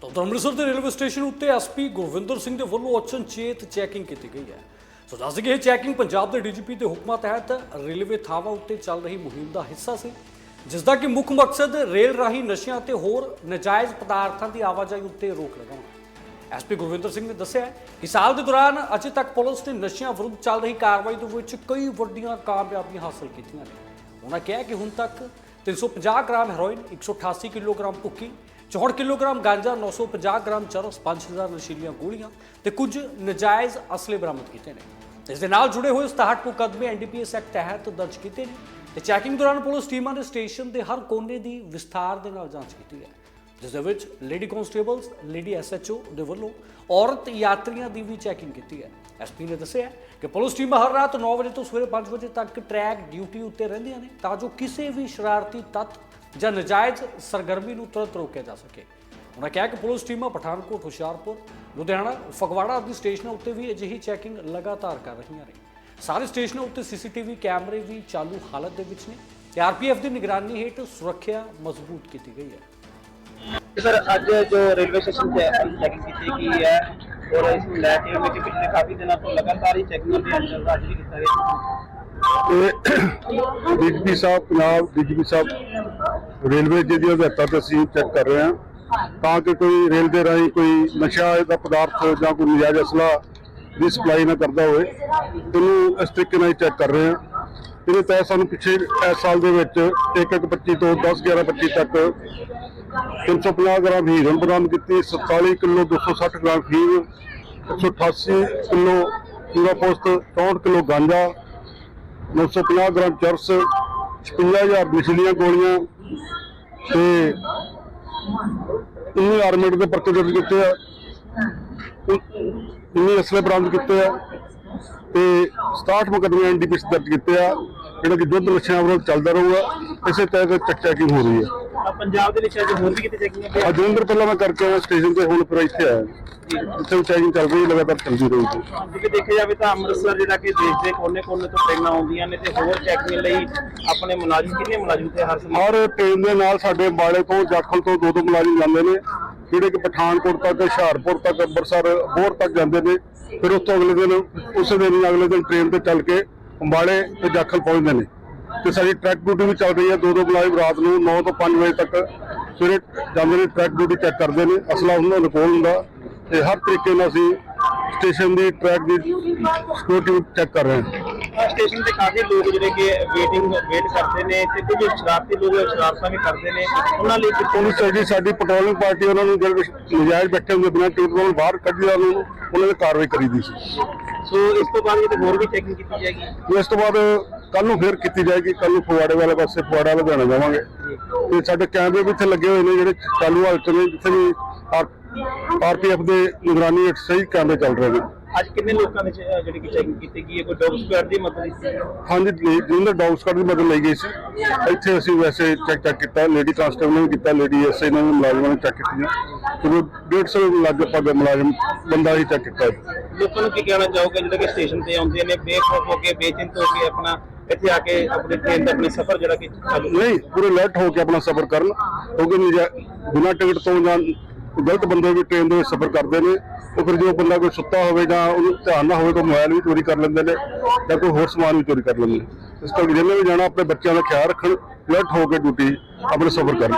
ਤਾਂ ਅੰਮ੍ਰਿਤਸਰ ਦੇ railway station ਉੱਤੇ ਐਸਪੀ ਗੁਰਵਿੰਦਰ ਸਿੰਘ ਦੇ ਵੱਲੋਂ ਅਚਨਚੇਤ ਚੈਕਿੰਗ ਕੀਤੀ ਗਈ ਹੈ। ਸੋ ਦੱਸ ਦਈਏ, ਇਹ ਚੈਕਿੰਗ ਪੰਜਾਬ ਦੇ ਡੀਜੀਪੀ ਦੇ ਹੁਕਮਾਂ ਤਹਿਤ ਰੇਲਵੇ ਥਾਵਾਂ ਉੱਤੇ ਚੱਲ ਰਹੀ ਮੁਹਿੰਮ ਦਾ ਹਿੱਸਾ ਸੀ, ਜਿਸ ਦਾ ਕਿ ਮੁੱਖ ਮਕਸਦ ਰੇਲ ਰਾਹੀਂ ਨਸ਼ਿਆਂ ਅਤੇ ਹੋਰ ਨਜਾਇਜ਼ ਪਦਾਰਥਾਂ ਦੀ ਆਵਾਜਾਈ ਉੱਤੇ ਰੋਕ ਲਗਾਉਣਾ। ਐਸਪੀ ਗੁਰਵਿੰਦਰ ਸਿੰਘ ਨੇ ਦੱਸਿਆ ਕਿ ਸਾਲ ਦੇ ਦੌਰਾਨ ਅਜੇ ਤੱਕ ਪੁਲਿਸ ਨੇ ਨਸ਼ਿਆਂ ਵਿਰੁੱਧ ਚੱਲ ਰਹੀ ਕਾਰਵਾਈ ਦੇ ਵਿੱਚ ਕਈ ਵੱਡੀਆਂ ਕਾਮਯਾਬੀਆਂ ਹਾਸਲ ਕੀਤੀਆਂ ਨੇ। ਉਹਨਾਂ ਕਿਹਾ ਕਿ ਹੁਣ ਤੱਕ 350 ਗ੍ਰਾਮ ਹੈਰੋਇਨ 188 ਕਿਲੋਗ੍ਰਾਮ ਭੁੱਕੀ 64 ਕਿਲੋਗ੍ਰਾਮ ਗਾਂਜਾ 950 ਗ੍ਰਾਮ ਚਰਸ 5000 ਨਸ਼ੀਲੀਆਂ ਗੋਲੀਆਂ ਤੇ ਕੁਝ ਨਜਾਇਜ਼ ਅਸਲੇ ਬਰਾਮਦ ਕੀਤੇ ਨੇ। ਇਸ ਦੇ ਨਾਲ ਜੁੜੇ ਹੋਏ 67 ਮੁਕੱਦਮੇ ਐਨਡੀਪੀਐਸ ਐਕਟ ਤਹਿਤ ਦਰਜ ਕੀਤੇ ਨੇ ਤੇ ਚੈਕਿੰਗ ਦੌਰਾਨ ਪੁਲਿਸ ਟੀਮਾਂ ਨੇ ਸਟੇਸ਼ਨ ਦੇ ਹਰ ਕੋਨੇ ਦੀ ਵਿਸਥਾਰ ਦੇ ਨਾਲ ਜਾਂਚ ਕੀਤੀ ਹੈ। ਜਿਸ ਦੇ ਵਿੱਚ ਲੇਡੀ ਕਨਸਟੇਬਲਸ, ਲੇਡੀ ਐਸਐਚਓ ਦੇ ਵੱਲੋਂ ਔਰਤ ਯਾਤਰੀਆਂ ਦੀ ਵੀ ਚੈਕਿੰਗ ਕੀਤੀ ਹੈ। ਐਸਪੀ ਨੇ ਦੱਸਿਆ ਕਿ ਪੁਲਿਸ ਟੀਮਾਂ ਹਰ ਰਾਤ 9 ਵਜੇ ਤੋਂ ਸਵੇਰੇ 5 ਵਜੇ ਤੱਕ ਟਰੈਕ ਡਿਊਟੀ ਉੱਤੇ ਰਹਿੰਦੀਆਂ ਨੇ ਤਾਂ ਜੋ ਕਿਸੇ ਵੀ ਸ਼ਰਾਰਤੀ ਤੱਤ ਜਾਂ ਨਜਾਇਜ਼ ਸਰਗਰਮੀ ਨੂੰ ਤੁਰੰਤ ਰੋਕਿਆ ਜਾ ਸਕੇ। ਉਹਨਾਂ ਕਿਹਾ ਕਿ ਪੁਲਿਸ ਟੀਮਾਂ ਪਠਾਨਕੋਟ ਹੁਸ਼ਿਆਰਪੁਰ ਲੁਧਿਆਣਾ ਫਗਵਾੜਾ ਆਦਿ ਸਟੇਸ਼ਨਾਂ ਉੱਤੇ ਵੀ ਅਜਿਹੀ ਚੈਕਿੰਗ ਲਗਾਤਾਰ ਕਰ ਰਹੀਆਂ ਨੇ। ਸਾਰੇ ਸਟੇਸ਼ਨਾਂ ਉੱਤੇ ਸੀਸੀਟੀਵੀ ਕੈਮਰੇ ਵੀ ਚਾਲੂ ਹਾਲਤ ਦੇ ਵਿੱਚ ਨੇ। ਤੇ ਆਰਪੀਐਫ ਦੀ ਨਿਗਰਾਨੀ ਹੇਠ ਸੁਰੱਖਿਆ ਮਜ਼ਬੂਤ ਕੀਤੀ ਗਈ ਹੈ। ਸਰ ਅੱਜ ਜੋ ਰੇਲਵੇ ਸਟੇਸ਼ਨ ਤੇ ਚੈਕਿੰਗ ਕੀਤੀ ਗਈ ਹੈ ਔਰ ਇਸ ਨੂੰ ਲੈ ਕੇ ਵਿੱਚ ਪਿਛਲੇ ਕਾਫੀ ਦਿਨਾਂ ਤੋਂ ਲਗਾਤਾਰ ਹੀ ਚੈਕਿੰਗ ਅਭਿਆਨ ਚੱਲ ਰਿਹਾ ਅੱਜ ਵੀ ਕੀਤਾ ਗਿਆ। ਡੀਜੀਪੀ ਸਾਹਿਬ ਪੰਜਾਬ ਡੀਜੀਪੀ ਸਾਹਿਬ ਰੇਲਵੇ ਜੀ ਦੀਆਂ ਹਦਾਇਤਾਂ ਤੇ ਅਸੀਂ ਚੈੱਕ ਕਰ ਰਹੇ ਹਾਂ, ਤਾਂ ਕਿ ਕੋਈ ਰੇਲ ਦੇ ਰਾਹੀਂ ਕੋਈ ਨਸ਼ਾ ਦਾ ਪਦਾਰਥ ਜਾਂ ਕੋਈ ਨਜਾਇਜ਼ ਅਸਲਾ ਦੀ ਸਪਲਾਈ ਨਾ ਕਰਦਾ ਹੋਵੇ ਇਹਨੂੰ ਇਸ ਤਰੀਕੇ ਨਾਲ ਚੈੱਕ ਕਰ ਰਹੇ ਹਾਂ। ਇਹਦੇ ਤਹਿਤ ਸਾਨੂੰ ਪਿਛਲੇ ਇਸ ਸਾਲ ਦੇ ਵਿੱਚ 1-1-25 ਤੋਂ 10-11-25 ਤੱਕ 350 ਗ੍ਰਾਮ ਹੀਰਨ ਬਰਾਮਦ ਕੀਤੀ 47 ਕਿਲੋ 260 ਗ੍ਰਾਮ ਫੀਮ 188 ਕਿਲੋ ਪੂਰਾ ਪੋਸਟ 64 ਕਿਲੋ ਗਾਂਜਾ 950 ਗ੍ਰਾਮ ਚਰਸ 56000 ਮਿਛਲੀਆਂ ਗੋਲੀਆਂ ਤੇ ਇੰਨੀ ਆਰਮੇਡ ਦੇ ਪਰਚੇ ਦਰਜ ਕੀਤੇ ਆ। ਇੰਨੀ ਅਸਲੇ ਬਰਾਮਦ ਕੀਤੇ ਆ। ਤੇ 67 ਮੁਕੱਦਮੇ ਐਨਡੀਪੀਐਸ ਦਰਜ ਕੀਤੇ ਆ, ਜਿਹੜਾ ਕਿ ਦੁੱਧ ਨਸ਼ਿਆਂ ਵਿਰੁੱਧ ਚੱਲਦਾ ਰਹੂਗਾ, ਇਸੇ ਤਹਿਤ ਚੱਕ ਚੈਕਿੰਗ ਹੋ ਰਹੀ ਹੈ। ਅ, ਪੰਜਾਬ ਦੇ ਵਿੱਚ ਅੱਜ ਹੋਰ ਵੀ ਕਿਤੇ ਚੈਕਿੰਗ ਅਭਿਆਨ ਅੱਜ ਜਲੰਧਰ ਪਹਿਲਾਂ ਮੈਂ ਕਰਕੇ ਆਇਆ ਸਟੇਸ਼ਨ ਤੇ ਹੁਣ ਫਿਰ ਇੱਥੇ ਆਇਆ। ਇੱਥੇ ਚੈਕਿੰਗ ਚੱਲ ਰਹੀ ਹੈ, ਲਗਾਤਾਰ ਚੱਲਦੀ ਰਹੂਗੀ ਜੇ ਦੇਖਿਆ ਜਾਵੇ ਤਾਂ ਅੰਮ੍ਰਿਤਸਰ ਜਿਹੜਾ ਕਿ ਦੇਸ਼ ਦੇ ਕੋਨੇ-ਕੋਨੇ ਤੋਂ ਟ੍ਰੇਨਾਂ ਆਉਂਦੀਆਂ ਨੇ ਤੇ ਹੋਰ ਚੈਕਿੰਗ ਲਈ ਆਪਣੇ ਮੁਲਾਜ਼ਮ ਕਿੰਨੇ ਮੁਲਾਜ਼ਮ ਤੇ ਹਰ ਸਮੇਂ? ਹਰ ਟ੍ਰੇਨ ਦੇ ਨਾਲ ਸਾਡੇ ਅੰਬਾਲੇ ਤੋਂ ਜਾਖਲ ਤੋਂ ਦੋ ਦੋ ਮੁਲਾਜ਼ਮ ਜਾਂਦੇ ਨੇ। ਜਿਹੜੇ ਕਿ ਪਠਾਨਕੋਟ ਤੱਕ ਹੁਸ਼ਿਆਰਪੁਰ ਤੱਕ ਅੰਮ੍ਰਿਤਸਰ ਹੋਰ ਤੱਕ ਜਾਂਦੇ ਨੇ। ਫਿਰ ਉਸ ਤੋਂ ਅਗਲੇ ਦਿਨ ਉਸੇ ਦਿਨ ਹੀ ਅਗਲੇ ਦਿਨ ਟ੍ਰੇਨ ਤੇ ਚੱਲ ਕੇ ਅੰਬਾਲੇ ਤੇ ਜਾਖਲ ਪਹੁੰਚਦੇ ਨੇ। ਤੇ ਸਾਡੀ ਟਰੈਕ ਡਿਊਟੀ ਵੀ ਚੱਲ ਰਹੀ ਹੈ ਦੋ ਦੋ ਮੁਲਾਜ਼ਮ ਰਾਤ ਨੂੰ 9 ਤੋਂ 5 ਵਜੇ ਤੱਕ। ਸਵੇਰੇ ਜਾਂਦੇ ਨੇ ਟਰੈਕ ਡਿਊਟੀ ਚੈੱਕ ਕਰਦੇ ਨੇ, ਅਸਲਾ ਉਹਨਾਂ ਦਾ ਕੋਲ ਹੁੰਦਾ। ਤੇ ਹਰ ਤਰੀਕੇ ਨਾਲ ਅਸੀਂ ਸਟੇਸ਼ਨ ਦੀ ਟਰੈਕ ਦੀ ਸਿਕਿਉਰਿਟੀ ਚੈੱਕ ਕਰ ਰਹੇ ਹਾਂ। ਸਟੇਸ਼ਨ ਤੇ ਕਾਫੀ ਲੋਕ ਜਿਹੜੇ ਕਿ ਵੇਟਿੰਗ ਵੇਟ ਕਰਦੇ ਨੇ ਤੇ ਕੁਝ ਸ਼ਰਾਰਤੀ ਲੋਕ ਸ਼ਰਾਰਤਾਂ ਵੀ ਕਰਦੇ ਨੇ। ਉਹਨਾਂ ਲਈ ਪੁਲਿਸ ਸਾਡੀ ਸਾਡੀ ਪੈਟਰੋਲਿੰਗ ਪਾਰਟੀ ਉਹਨਾਂ ਨੂੰ ਜਿਹੜੇ ਨਜਾਇਜ਼ ਬੈਠੇ ਹੁੰਦੇ ਬਿਨਾਂ ਟਿਕਟ ਤੋਂ ਬਾਹਰ ਕੱਢੀ ਦਾ ਉਹਨਾਂ ਨੂੰ ਉਹਨਾਂ ਤੇ ਕਾਰਵਾਈ ਕਰੀਦੀ ਸੀ। ਸੋ ਇਸ ਤੋਂ ਬਾਅਦ ਕਿਤੇ ਹੋਰ ਵੀ ਚੈਕਿੰਗ ਕੀਤੀ ਜਾਏਗੀ? ਇਸ ਤੋਂ ਬਾਅਦ ਕੱਲ ਨੂੰ ਫੇਰ ਕੀਤੀ ਜਾਏਗੀ ਕੱਲ ਨੂੰ ਫਗਵਾੜੇ ਵਾਲੇ ਪਾਸੇ ਫਗਵਾੜਾ ਲੁਧਿਆਣਾ ਜਾਵਾਂਗੇ। ਤੇ ਸਾਡੇ ਕੈਮਰੇ ਵੀ ਇੱਥੇ ਲੱਗੇ ਹੋਏ ਨੇ ਜਿਹੜੇ ਚਾਲੂ ਹਾਲਤ ਨੇ ਜਿੱਥੇ ਵੀ ਆਰਪੀਐਫ ਦੇ ਨਿਗਰਾਨੀ ਹੇਠ ਸਹੀ ਕੈਮਰੇ ਚੱਲ ਰਹੇ ਨੇ। ਅੱਜ ਕਿੰਨੇ ਲੋਕਾਂ ਨੇ ਚ- ਜਿਹੜੀ ਕਿ ਚੈਕਿੰਗ ਕੀਤੀ ਗਈ ਹੈ? ਕੋਈ ਡੌਗ ਸਕੁਐਡ ਦੀ ਮਦਦ ਲਈ ਹਾਂਜੀ ਜਿੰਦਰ ਡੌਗ ਸਕਾਡ ਦੀ ਮਦਦ ਲਈ ਗਈ ਸੀ। ਇੱਥੇ ਅਸੀਂ ਵੈਸੇ ਚੈੱਕ ਚੈੱਕ ਕੀਤਾ ਲੇਡੀ ਕਾਂਸਟੇਬਲ ਨੇ ਵੀ ਕੀਤਾ ਲੇਡੀ ਐਸਆਈ ਨੇ ਵੀ ਮੁਲਾਜ਼ਮਾਂ ਨੇ ਚੈੱਕ ਕੀਤੀਆਂ। ਕਿਉਂਕਿ 150 ਲੱਗ ਦੇ ਮੁਲਾਜ਼ਮ ਬੰਦਾ ਹੀ ਚੈੱਕ ਕੀਤਾ। ਲੋਕਾਂ ਨੂੰ ਕੀ ਕਹਿਣਾ ਚਾਹੋਗੇ? ਜਿਹੜੇ ਕਿ ਸਟੇਸ਼ਨ ਤੇ ਆਉਂਦੇ ਨੇ ਬੇਖੌਫ ਹੋ ਕੇ ਬੇਚਿੰਤ ਹੋ ਕੇ ਆਪਣਾ ਇੱਥੇ ਆ ਕੇ ਆਪਣੇ ਟ੍ਰੇਨ ਦਾ ਆਪਣਾ ਸਫ਼ਰ ਜਿਹੜਾ ਕਿ ਚਾਲੂ ਨਹੀਂ ਪੂਰੇ ਅਲਰਟ ਹੋ ਕੇ ਆਪਣਾ ਸਫ਼ਰ ਕਰਨ। ਕਿਉਂਕਿ ਬਿਨਾਂ ਟਿਕਟ ਤੋਂ ਜਾਂ ਗਲਤ ਬੰਦੇ ਵੀ ਟ੍ਰੇਨ ਦੇ ਵਿੱਚ ਸਫ਼ਰ ਕਰਦੇ ਨੇ, ਉਹ ਫਿਰ ਜੋ ਬੰਦਾ ਕੋਈ ਸੁੱਤਾ ਹੋਵੇ ਜਾਂ ਉਹਨੂੰ ਧਿਆਨ ਨਾ ਹੋਵੇ ਤਾਂ ਮੋਬਾਈਲ ਵੀ ਚੋਰੀ ਕਰ ਲੈਂਦੇ ਨੇ ਜਾਂ ਕੋਈ ਹੋਰ ਸਮਾਨ ਵੀ ਚੋਰੀ ਕਰ ਲੈਂਦੇ ਨੇ। ਇਸ ਕਰਕੇ ਜਿਹਨੇ ਵੀ ਜਾਣਾ ਆਪਣੇ ਬੱਚਿਆਂ ਦਾ ਖਿਆਲ ਰੱਖਣ ਅਲਰਟ ਹੋ ਕੇ ਡਿਊਟੀ ਆਪਣੇ ਸਫ਼ਰ ਕਰਨ।